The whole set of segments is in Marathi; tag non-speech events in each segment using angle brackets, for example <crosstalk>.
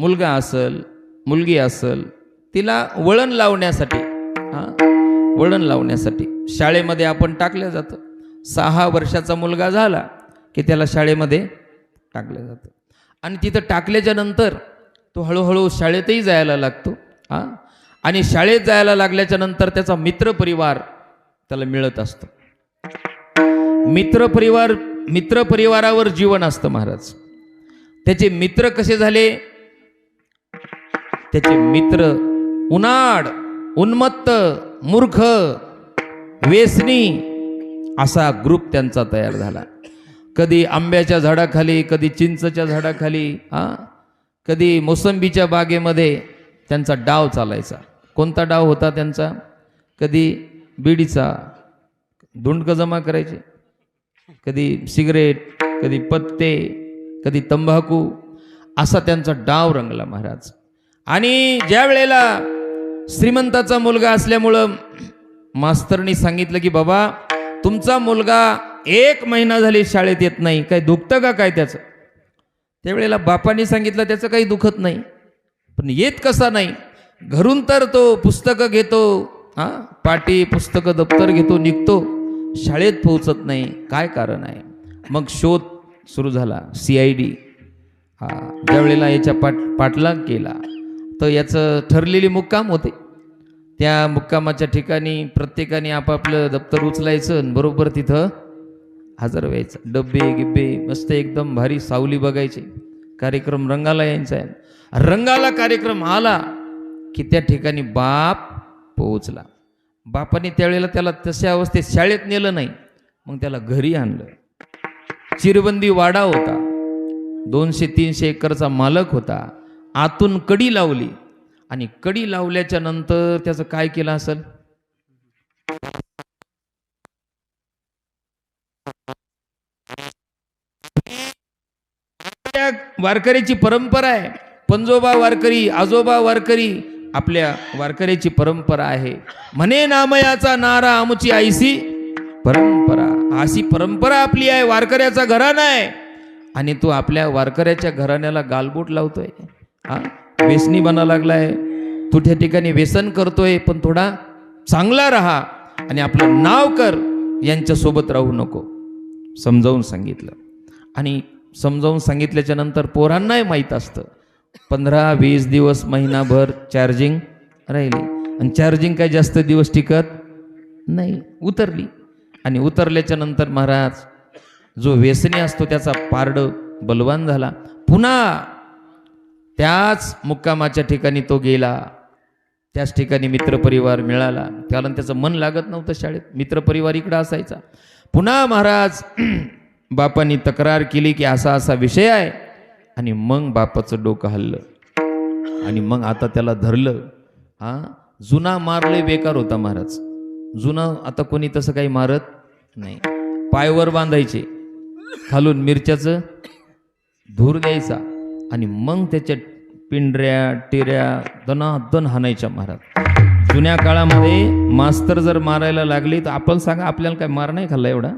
मुलगा असल मुलगी असल तिला वळण लावण्यासाठी हां? वळण लावण्यासाठी. शाळेमध्ये आपण टाकलं जातं. सहा वर्षाचा मुलगा झाला की त्याला शाळेमध्ये टाकलं जातं. आणि तिथं टाकल्याच्या नंतर तो हळूहळू शाळेतही जायला लागतो हां? आणि शाळेत जायला लागल्याच्या नंतर त्याचा मित्रपरिवार त्याला मिळत असतो. मित्रपरिवार मित्रपरिवारावर जीवन असतं महाराज. त्याचे मित्र कसे झाले? त्याचे मित्र उनाड उन्मत्त मूर्ख वेसनी असा ग्रुप त्यांचा तयार झाला. कधी आंब्याच्या झाडाखाली कधी चिंचच्या झाडाखाली हा? कधी मोसंबीच्या बागेमध्ये त्यांचा डाव चालायचा. कोणता डाव होता त्यांचा? कधी बिडीचा धुंडकं जमा करायचे? कधी सिगरेट कधी पत्ते कधी तंबाखू असा त्यांचा डाव रंगला महाराज. आणि ज्या वेळेला श्रीमंताचा मुलगा असल्यामुळं मास्तरनी सांगितलं की बाबा तुमचा मुलगा एक महिना झाली शाळेत येत नाही. काय दुखतं का काय त्याचं? त्यावेळेला बापाने सांगितलं त्याचं काही दुखत नाही. पण येत कसा नाही? घरून तर तो पुस्तकं घेतो हां? पाटी पुस्तकं दप्तर घेतो निघतो. शाळेत पोहोचत नाही. काय कारण आहे? मग शोध सुरू झाला. C I D. हा ज्यावेळेला याच्या पाठ पाठलाग केला. तर याचं ठरलेली मुक्काम होते. त्या मुक्कामाच्या ठिकाणी प्रत्येकाने आपापलं दप्तर उचलायचं आणि बरोबर तिथं हजर व्हायचं. डब्बे गिब्बे मस्त एकदम भारी सावली बघायची. कार्यक्रम रंगाला यायचा. आहे रंगाला कार्यक्रम आला की त्या ठिकाणी बाप पोहोचला. बापाने त्यावेळेला त्याला तशा अवस्थेत शाळेत नेलं नाही मग त्याला घरी आणलं. चिरबंदी वाडा होता. दोनशे तीनशे एकरचा मालक होता. आतून कडी लावली. आणि कडी लावल्याच्या नंतर त्याचं काय केलं असेल? वारकऱ्याची परंपरा आहे. पंजोबा वारकरी आजोबा वारकरी आपल्या वारकऱ्याची परंपरा आहे. म्हणे नामयाचा नारा आमची आईसी परंपरा. अशी परंपरा आपली आहे वारकऱ्याचा घराणा आहे. आणि तो आपल्या वारकऱ्याच्या घराण्याला गालबोट लावतोय. हा? व्यसनी बना लागलाय. तू त्या ठिकाणी व्यसन करतोय पण थोडा चांगला राहा आणि आपलं नाव कर यांच्यासोबत राहू नको. समजावून सांगितलं. आणि समजावून सांगितल्याच्या नंतर पोरांनाही माहीत असतं. पंधरा वीस दिवस महिनाभर चार्जिंग राहिली. आणि चार्जिंग काय जास्त दिवस टिकत नाही. उतरली. आणि उतरल्याच्या नंतर महाराज जो व्यसनी असतो त्याचा पारड बलवान झाला. पुन्हा त्याच मुक्कामाच्या ठिकाणी तो गेला. त्याच ठिकाणी मित्रपरिवार मिळाला. कारण त्याचं मन लागत नव्हतं शाळेत. मित्रपरिवार इकडं असायचा. पुन्हा महाराज <clears throat> बापांनी तक्रार केली की असा असा विषय आहे. आणि मग बापाचं डोकं हल्लं. आणि मग आता त्याला धरलं. हा? जुना मारले बेकार होता महाराज. जुना आता कोणी तसं काही मारत नाही. पायवर बांधायचे. खालून मिरच्याचं धूर द्यायचा. आणि मग त्याच्या पिंढऱ्या टिऱ्या दनादन हाणायच्या महाराज. जुन्या काळामध्ये मास्तर जर मारायला लागले तर आपण सांगा आपल्याला काय मार नाही खाल्ला एवढा?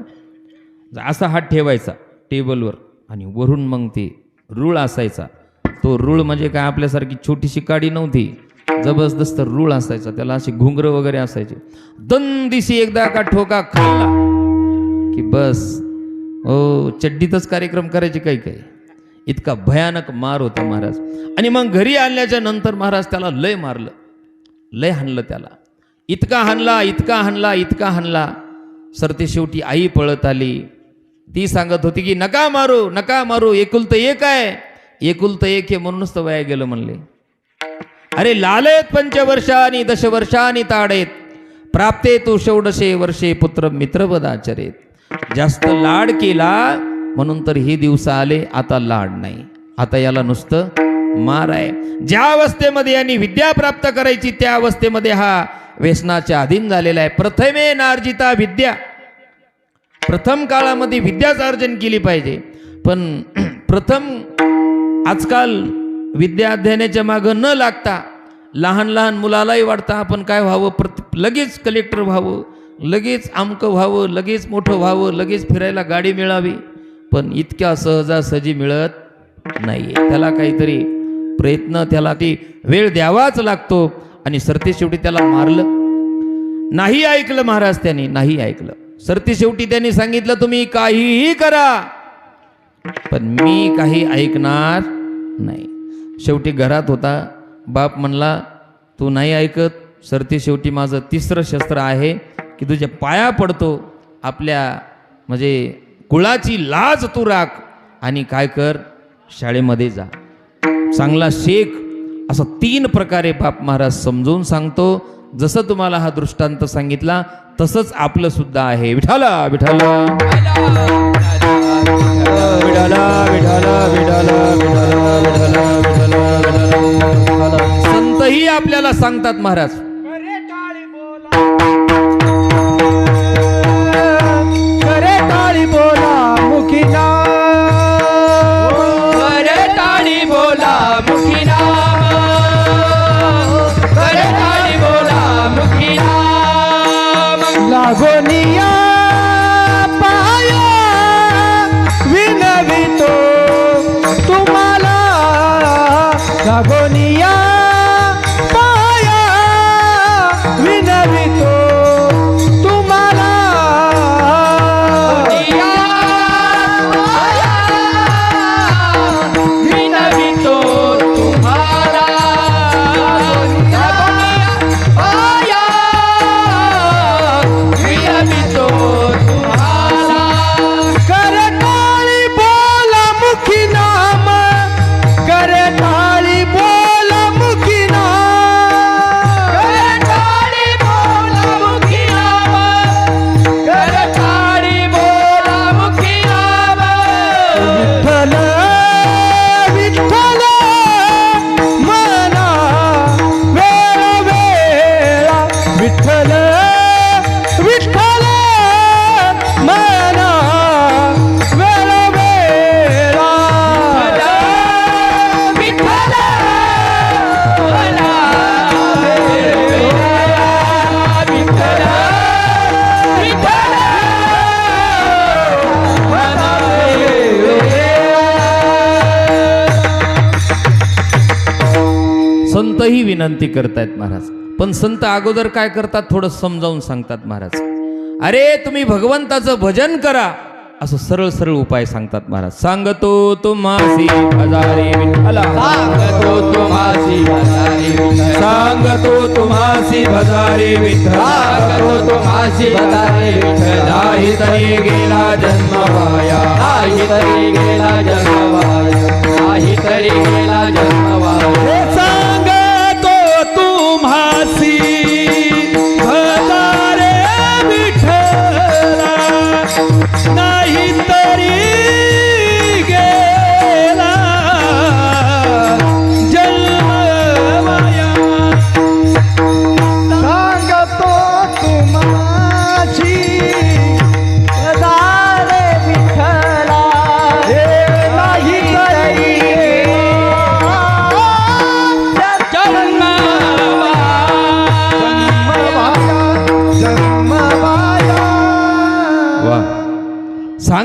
असा हात ठेवायचा टेबलवर आणि वरून मग ते रूळ असायचा. तो रूळ म्हणजे काय? आपल्यासारखी छोटीशी काडी नव्हती. जबरदस्त रूळ असायचा. त्याला असे घुंगर वगैरे असायचे. दंदिशी एकदा का ठोका खाल्ला. की बस. हो चड्डीतच कार्यक्रम करायचे काही काही इतका भयानक मार होता महाराज. आणि मग घरी आणल्याच्या नंतर महाराज त्याला लय मारलं. लय हाणलं त्याला. इतका हाणला इतका हाणला इतका हाणला. सरते शेवटी आई पळत आली. ती सांगत होती की नका मारू नका मारू एकुलतं एक आहे. एकुलतं एक हे म्हणूनच तर वया गेलं म्हणले. अरे लालयत पंचवर्षानी दशवर्षानी ताडेत प्राप्ते तू षोडशे वर्षे पुत्र मित्रपदाचरेत जास्त लाड केला म्हणून तर हे दिवस आले आता लाड नाही. आता याला नुसतं मार आहे. ज्या अवस्थेमध्ये यांनी विद्या प्राप्त करायची त्या अवस्थेमध्ये हा व्यसनाच्या अधीन झालेला आहे. प्रथमे नार्जिता विद्या. प्रथम काळामध्ये विद्याच अर्जन केली पाहिजे. पण <clears throat> प्रथम आजकाल विद्या अध्ययनाच्या मागं न लागता लहान लहान मुलालाही वाटतं आपण काय व्हावं? प्रत लगेच कलेक्टर व्हावं लगेच आमकं व्हावं लगेच मोठं व्हावं लगेच फिरायला गाडी मिळावी. पण इतक्या सहजासहजी मिळत नाही त्याला काहीतरी प्रयत्न त्याला ती वेळ द्यावाच लागतो. आणि सरते शेवटी त्याला मारलं. नाही ऐकलं महाराज त्यांनी नाही ऐकलं. सरते शेवटी त्यांनी सांगितलं तुम्ही काहीही करा पण मी काही ऐकणार नाही. शेवटी घरात होता. बाप म्हणला तू नाही ऐकत. सरते शेवटी माझं तिसरं शस्त्र आहे की तुझ्या पाया पडतो. आपल्या म्हणजे कुळाची लाज तू राख. आणि काय कर? शाळेमध्ये जा. चांगला शेख असं तीन प्रकारे बाप महाराज समजून सांगतो. जसं तुम्हाला हा दृष्टांत सांगितला तसंच आपलं सुद्धा आहे. विठाला विठाला विठाला विठाला विठाला विठाला विठाला विठाला विठाला संतही आपल्याला सांगतात महाराज. विनंती करतायत महाराज. पण संत अगोदर काय करतात थोडं समजावून सांगतात महाराज. अरे तुम्ही भगवंताचं भजन करा. असं सरळ सरळ उपाय सांगतात महाराज. सांगतो तुम्हासी हजारे विठ्ठला सांगतो तुम्हासी भजारी सांगतो तुम्हासी भजारे विठ्ठला सांगतो तुम्हासी भजारी विठ्ठल नाही तरी गेला जन्म वाया. नाही तरी गेला जन्म वाया. नाही तरी गेला जन्म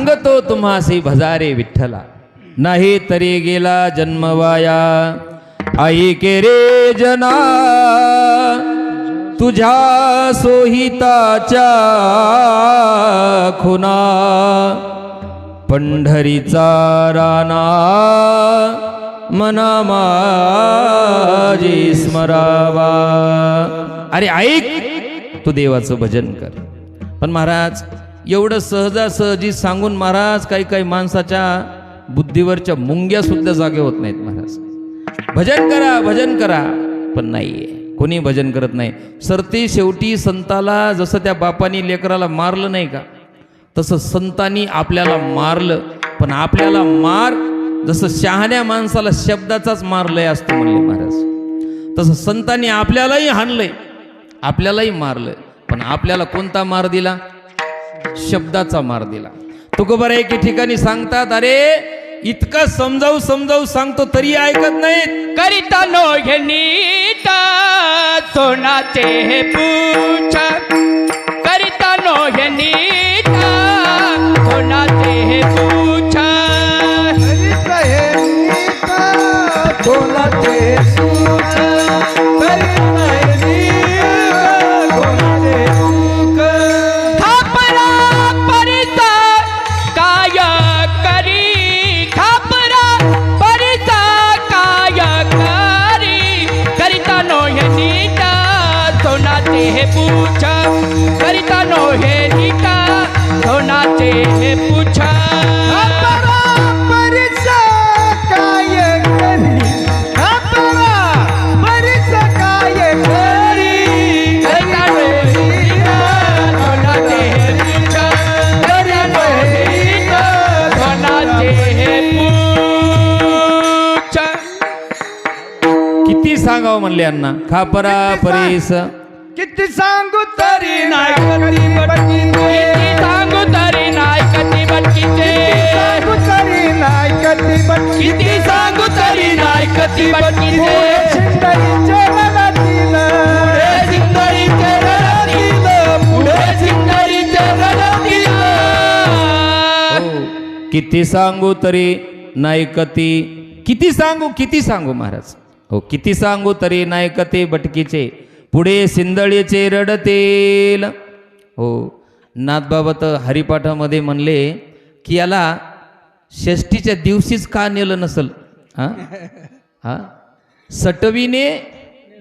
सांगतो तुम्हासी भजारे विठ्ठला. नाही तरी गेला जन्मवाया आई के रे जना तुझ्या सोहिताच्या खुना. पंढरीचा राणा मना माझी स्मरावा. अरे ऐक तू देवाचं भजन कर. पण महाराज एवढं सहजासहजी सांगून महाराज काही काही माणसाच्या बुद्धीवरच्या मुंग्या सुद्धा जागे होत नाहीत महाराज. भजन करा भजन करा पण नाहीये. कोणी भजन करत नाही. सरती शेवटी संताला जसं त्या बापानी लेकराला मारलं नाही का तसं संतांनी आपल्याला मारलं पण आपल्याला मार जसं शहाण्या माणसाला शब्दाचाच मारलंय असतं म्हणले महाराज. तसं संतांनी आपल्यालाही हाणलंय आपल्यालाही मारलंय पण आपल्याला कोणता मार दिला? शब्दाचा मार दिला. तुकोबर एके ठिकाणी सांगतात अरे इतकं समजावू समजावू सांगतो तरी ऐकत नाहीत. करिता नो घे सोनाचे हे पूछ करिता नो घे अण्णा खापरा परीस किती सांगू तरी नाही करी बटकीचे किती सांगू तरी नाही कधी बटकीचे सांगू तरी नाही कधी बटकी किती सांगू तरी नाही कधी बटकीचे पुढे सिंदरीचे पुढे सिंदरीचे हो. किती सांगू तरी नाही कती किती सांगू किती सांगू महाराज? हो किती सांगू तरी नाही कते बटकीचे पुढे सिंदळीचे रडतेल. हो नाथबाबा तर हरिपाठामध्ये म्हणले की याला षष्टीच्या दिवशीच का नेलं नसल? हा? हा? सटवीने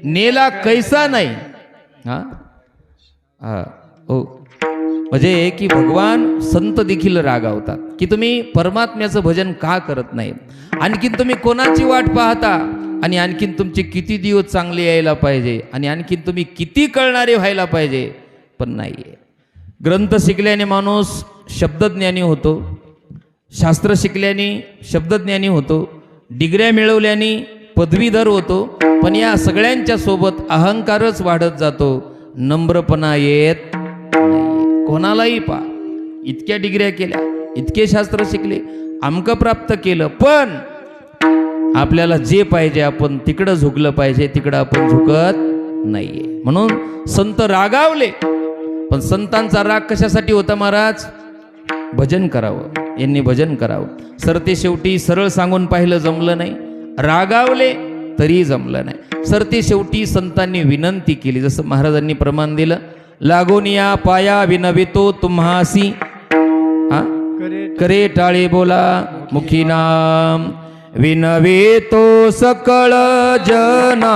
नेला कैसा नाही? हा? हा हो. म्हणजे की भगवान संत देखील रागावतात. की तुम्ही परमात्म्याचं भजन का करत नाही? आणखीन तुम्ही कोणाची वाट पाहता? आणि आणखीन तुमचे किती दिवस चांगले यायला पाहिजे? आणि आणखीन तुम्ही किती कळणारे व्हायला पाहिजे? पण नाही आहे ग्रंथ शिकल्याने माणूस शब्दज्ञानी होतो. शास्त्र शिकल्याने शब्दज्ञानी होतो. डिग्र्या मिळवल्याने पदवीधर होतो. पण या सगळ्यांच्या सोबत अहंकारच वाढत जातो. नम्रपणा येत कोणालाही पा इतक्या डिग्र्या केल्या इतके शास्त्र शिकले अमकं प्राप्त केलं पण आपल्याला जे पाहिजे आपण तिकडं झुकलं पाहिजे तिकडं आपण झुकत नाहीये. म्हणून संत रागावले. पण संतांचा राग कशासाठी होता महाराज? भजन करावं. यांनी भजन करावं. सर ते शेवटी सरळ सांगून पाहिलं जमलं नाही. रागावले तरी जमलं नाही. सर ते शेवटी संतांनी विनंती केली. जसं महाराजांनी प्रमाण दिलं लागून या पाया विनवितो तुम्हासी. हा? करे टाळे बोला मुखी नाम. विनवितो सकळ जना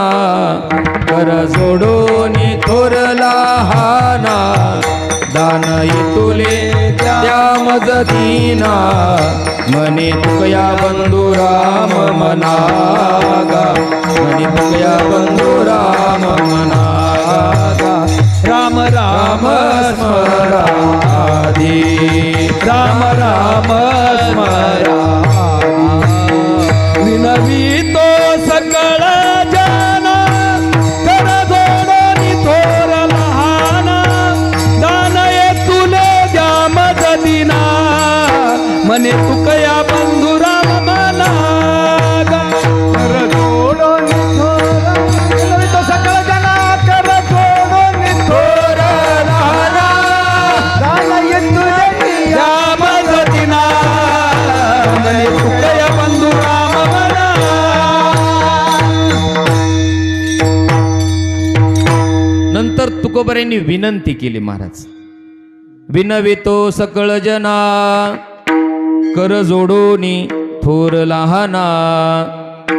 कर जोडून थोरला हाना दान तुले त्या मजदीना मने तुकया बंधू राम मनागा मने तुकया बंधू राम मनागा. राम राम राम स्मरा आधी राम राम त्यांनी विनंती केली महाराज. विनवितो सकळ जना कर जोडोनी थोर लहाना.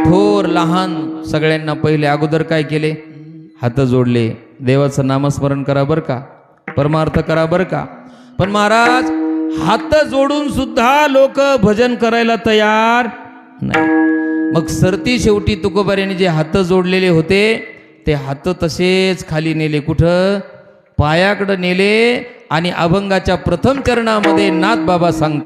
थोर लहान सगळ्यांना पहिले अगोदर काय केले? हात जोडले. देवाचं नामस्मरण करा बरं का? परमार्थ करा बरं का? पण महाराज हात जोडून सुद्धा लोक भजन करायला तयार नाही. मग सरती शेवटी तुकोबाऱ्यांनी जे हात जोडलेले होते ते हात तसेच खाली नेले. कुठं? पायाकडं नेले आणि अभंगाच्या प्रथम चरणामध्ये नाथ बाबा सांगतात.